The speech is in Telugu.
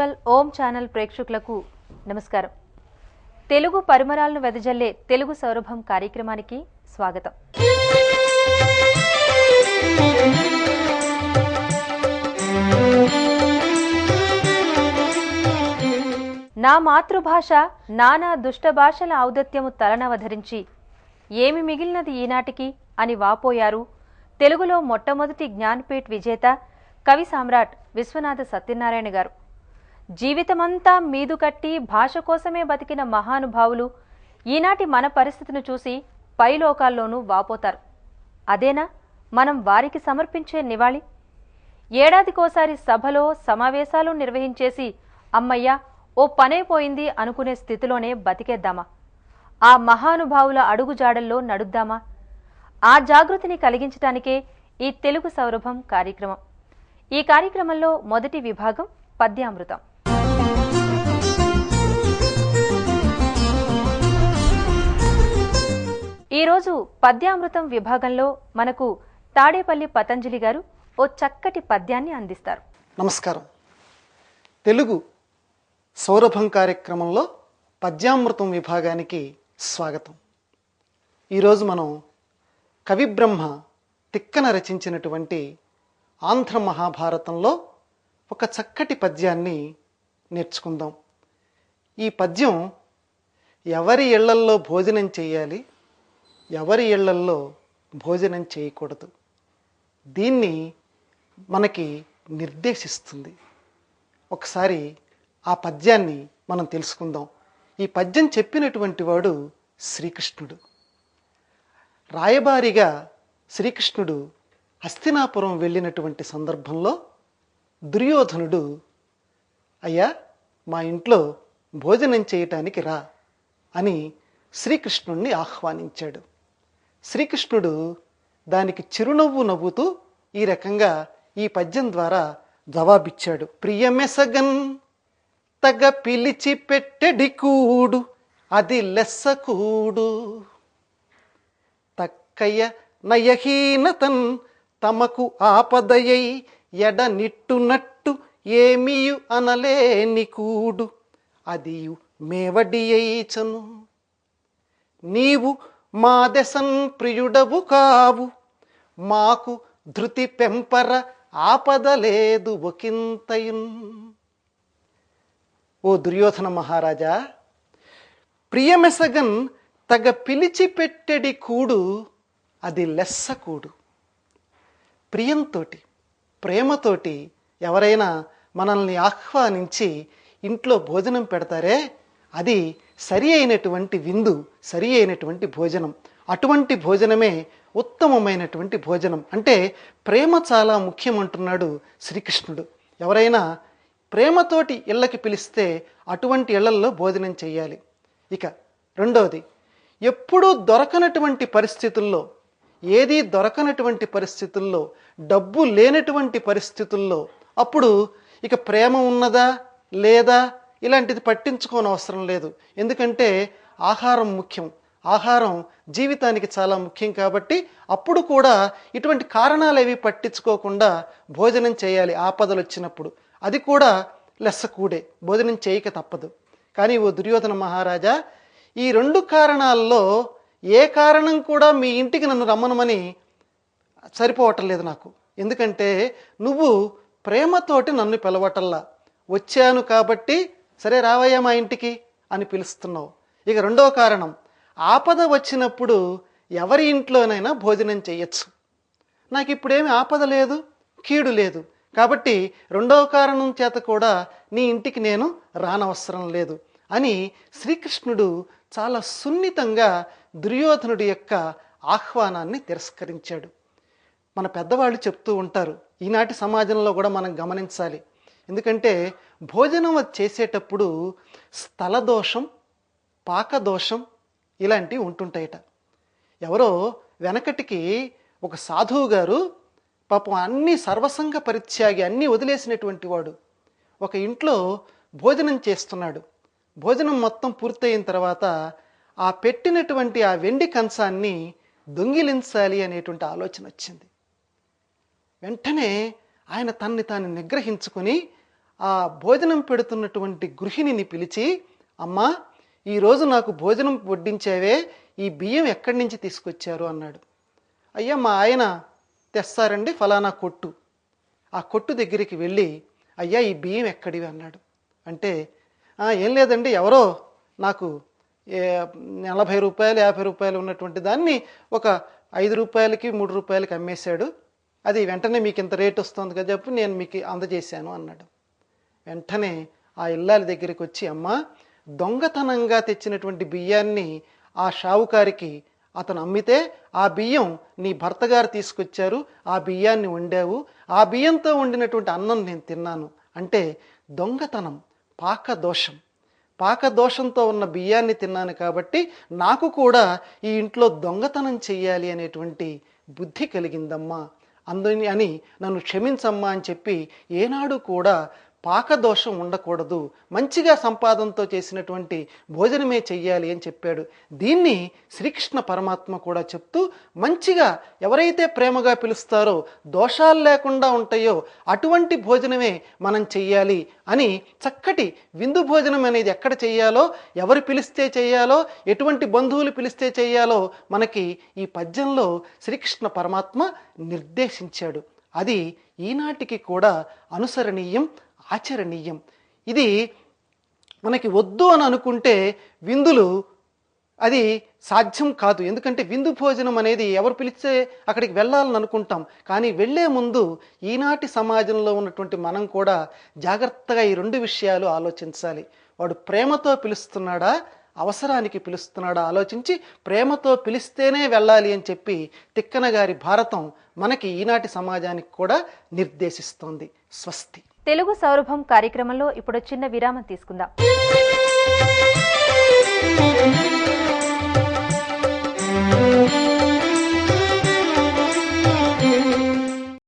స్పిరిచువల్ ఓం ఛానల్ ప్రేక్షకులకు నమస్కారం. తెలుగు పరిమరాలను వెదజల్లే తెలుగు సౌరభం కార్యక్రమానికి స్వాగతం. నా మాతృభాష నానా దుష్ట భాషల ఔదత్యము తలనవధరించి ఏమి మిగిలినది ఈనాటికి అని వాపోయారు తెలుగులో మొట్టమొదటి జ్ఞాన్పీఠ్ విజేత కవి సామ్రాట్ విశ్వనాథ సత్యనారాయణ గారు. జీవితమంతా మీదు కట్టి భాష కోసమే బతికిన మహానుభావులు ఈనాటి మన పరిస్థితిని చూసి పైలోకాల్లోనూ వాపోతారు. అదేనా? మనం వారికి సమర్పించే నివాళి? ఏడాదికోసారి సభలో సమావేశాలు నిర్వహించేసి అమ్మయ్య ఓ పనైపోయింది అనుకునే స్థితిలోనే బతికేద్దామా? ఆ మహానుభావుల అడుగుజాడల్లో నడుద్దామా? ఆ జాగృతిని కలిగించటానికే ఈ తెలుగు సౌరభం కార్యక్రమం. ఈ కార్యక్రమంలో మొదటి విభాగం పద్యామృతం. ఈరోజు పద్యామృతం విభాగంలో మనకు తాడేపల్లి పతంజలి గారు ఓ చక్కటి పద్యాన్ని అందిస్తారు. నమస్కారం. తెలుగు సౌరభం కార్యక్రమంలో పద్యామృతం విభాగానికి స్వాగతం. ఈరోజు మనం కవిబ్రహ్మ తిక్కన రచించినటువంటి ఆంధ్ర మహాభారతంలో ఒక చక్కటి పద్యాన్ని నేర్చుకుందాం. ఈ పద్యం ఎవరి ఇళ్ళల్లో భోజనం చేయాలి? ఎవరి ఇళ్ళల్లో భోజనం చేయకూడదు. దీన్ని మనకి నిర్దేశిస్తుంది. ఒకసారి ఆ పద్యాన్ని మనం తెలుసుకుందాం. ఈ పద్యం చెప్పినటువంటి వాడు శ్రీకృష్ణుడు. రాయబారిగా శ్రీకృష్ణుడు హస్తినాపురం వెళ్ళినటువంటి సందర్భంలో దుర్యోధనుడు అయ్యా మా ఇంట్లో భోజనం చేయటానికి రా అని శ్రీకృష్ణుణ్ణి ఆహ్వానించాడు. శ్రీకృష్ణుడు దానికి చిరునవ్వు నవ్వుతూ ఈ రకంగా ఈ పద్యం ద్వారా జవాబిచ్చాడు. ప్రియమెసగన్ తగ పిలిచి పెట్టెడి కూడు అది లెస్స కూడు తక్కయ్య నయహీనతన్ తమకు ఆపదయై ఎడ నిట్టునట్టు ఏమియు అనలేని కూడు అదియు మేవడియైచను నీవు మా దశన్ ప్రియుడవు కావు. మాకు ధృతి పెంపర ఆపద లేదు ఓ దుర్యోధన మహారాజా ప్రియమెసగన్ తగ పిలిచిపెట్టెడి కూడు అది లెస్స కూడు ప్రియంతోటి ప్రేమతోటి ఎవరైనా మనల్ని ఆహ్వానించి ఇంట్లో భోజనం పెడతారే అది సరి అయినటువంటి విందు సరి అయినటువంటి భోజనం. అటువంటి భోజనమే ఉత్తమమైనటువంటి భోజనం. అంటే ప్రేమ చాలా ముఖ్యం అంటున్నాడు శ్రీకృష్ణుడు. ఎవరైనా ప్రేమతోటి ఇళ్ళకి పిలిస్తే అటువంటి ఇళ్ళల్లో భోజనం చేయాలి ఇక రెండవది ఎప్పుడూ దొరకనటువంటి పరిస్థితుల్లో ఏదీ దొరకనటువంటి పరిస్థితుల్లో డబ్బు లేనటువంటి పరిస్థితుల్లో అప్పుడు ఇక ప్రేమ ఉన్నదా లేదా? ఇలాంటిది పట్టించుకోని అవసరం లేదు. ఎందుకంటే ఆహారం ముఖ్యం. ఆహారం జీవితానికి చాలా ముఖ్యం కాబట్టి అప్పుడు కూడా ఇటువంటి కారణాలు ఏవి పట్టించుకోకుండా భోజనం చేయాలి ఆపదలు వచ్చినప్పుడు. అది కూడా లెస్స కూడే. భోజనం చేయక తప్పదు. కానీ ఓ దుర్యోధన మహారాజా ఈ రెండు కారణాల్లో ఏ కారణం కూడా మీ ఇంటికి నన్ను రమ్మనమని సరిపోవటం లేదు నాకు. ఎందుకంటే నువ్వు ప్రేమతోటి నన్ను పిలవటల్లా వచ్చాను కాబట్టి సరే రావయ్యా మా ఇంటికి అని పిలుస్తున్నావు. ఇక రెండవ కారణం ఆపద వచ్చినప్పుడు ఎవరి ఇంట్లోనైనా భోజనం చేయొచ్చు నాకు ఇప్పుడేమి ఆపద లేదు కీడు లేదు. కాబట్టి రెండవ కారణం చేత కూడా నీ ఇంటికి నేను రానవసరం లేదు అని శ్రీకృష్ణుడు చాలా సున్నితంగా దుర్యోధనుడి యొక్క ఆహ్వానాన్ని తిరస్కరించాడు. మన పెద్దవాళ్ళు చెప్తూ ఉంటారు ఈనాటి సమాజంలో కూడా మనం గమనించాలి. ఎందుకంటే భోజనం చేసేటప్పుడు స్థల దోషం పాకదోషం ఇలాంటివి ఉంటుంటాయట. ఎవరో వెనకటికి ఒక సాధువు గారు పాపం అన్ని సర్వసంగ పరిత్యాగి అన్నీ వదిలేసినటువంటి వాడు. ఒక ఇంట్లో భోజనం చేస్తున్నాడు. భోజనం మొత్తం పూర్తయిన తర్వాత ఆ పెట్టినటువంటి ఆ వెండి కంచాన్ని దొంగిలించాలి అనేటువంటి ఆలోచన వచ్చింది. వెంటనే ఆయన తన్ని తాను నిగ్రహించుకొని ఆ భోజనం పెడుతున్నటువంటి గృహిణిని పిలిచి అమ్మా ఈరోజు నాకు భోజనం వడ్డించేవే ఈ బియ్యం ఎక్కడి నుంచి తీసుకొచ్చారు? అన్నాడు. అయ్యా మా ఆయన తెస్తారండి ఫలానా కొట్టు. ఆ కొట్టు దగ్గరికి వెళ్ళి అయ్యా ఈ బియ్యం ఎక్కడివి? అన్నాడు. అంటే ఏం లేదండి ఎవరో నాకు నలభై రూపాయలు యాభై రూపాయలు ఉన్నటువంటి దాన్ని ఒక ఐదు రూపాయలకి మూడు రూపాయలకి అమ్మేశాడు. అది వెంటనే మీకు ఇంత రేట్ వస్తుంది కదా చెప్పి నేను మీకు అందజేశాను అన్నాడు. వెంటనే ఆ ఇల్లాలి దగ్గరికి వచ్చి అమ్మ దొంగతనంగా తెచ్చినటువంటి బియ్యాన్ని ఆ షావుకారికి అతను అమ్మితే ఆ బియ్యం నీ భర్త గారు తీసుకొచ్చారు ఆ బియ్యాన్ని వండావు ఆ బియ్యంతో వండినటువంటి అన్నం నేను తిన్నాను. అంటే దొంగతనం పాక దోషం పాకదోషంతో ఉన్న బియ్యాన్ని తిన్నాను కాబట్టి నాకు కూడా ఈ ఇంట్లో దొంగతనం చెయ్యాలి అనేటువంటి బుద్ధి కలిగిందమ్మా. అందుని అని నన్ను క్షమించమ్మా అని చెప్పి ఏనాడు కూడా పాకదోషం ఉండకూడదు. మంచిగా సంపాదనతో చేసినటువంటి భోజనమే చెయ్యాలి అని చెప్పాడు. దీన్ని శ్రీకృష్ణ పరమాత్మ కూడా చెప్తూ మంచిగా ఎవరైతే ప్రేమగా పిలుస్తారో దోషాలు లేకుండా ఉంటాయో అటువంటి భోజనమే మనం చెయ్యాలి అని చక్కటి విందు భోజనం అనేది ఎక్కడ చేయాలో ఎవరు పిలిస్తే చేయాలో ఎటువంటి బంధువులు పిలిస్తే చేయాలో మనకి ఈ పద్యంలో శ్రీకృష్ణ పరమాత్మ నిర్దేశించాడు. అది ఈనాటికి కూడా అనుసరణీయం. ఆచరణీయం ఇది మనకి వద్దు అని అనుకుంటే విందులు అది సాధ్యం కాదు. ఎందుకంటే విందు భోజనం అనేది ఎవరు పిలిస్తే అక్కడికి వెళ్ళాలని అనుకుంటాం. కానీ వెళ్ళే ముందు ఈనాటి సమాజంలో ఉన్నటువంటి మనం కూడా జాగ్రత్తగా ఈ రెండు విషయాలు ఆలోచించాలి. వాడు ప్రేమతో పిలుస్తున్నాడా? అవసరానికి పిలుస్తున్నాడా? ఆలోచించి ప్రేమతో పిలిస్తేనే వెళ్ళాలి అని చెప్పి తిక్కన గారి భారతం మనకి ఈనాటి సమాజానికి కూడా నిర్దేశిస్తోంది. స్వస్తి. తెలుగు సౌరభం కార్యక్రమంలో ఇప్పుడు చిన్న విరామం తీసుకుందాం.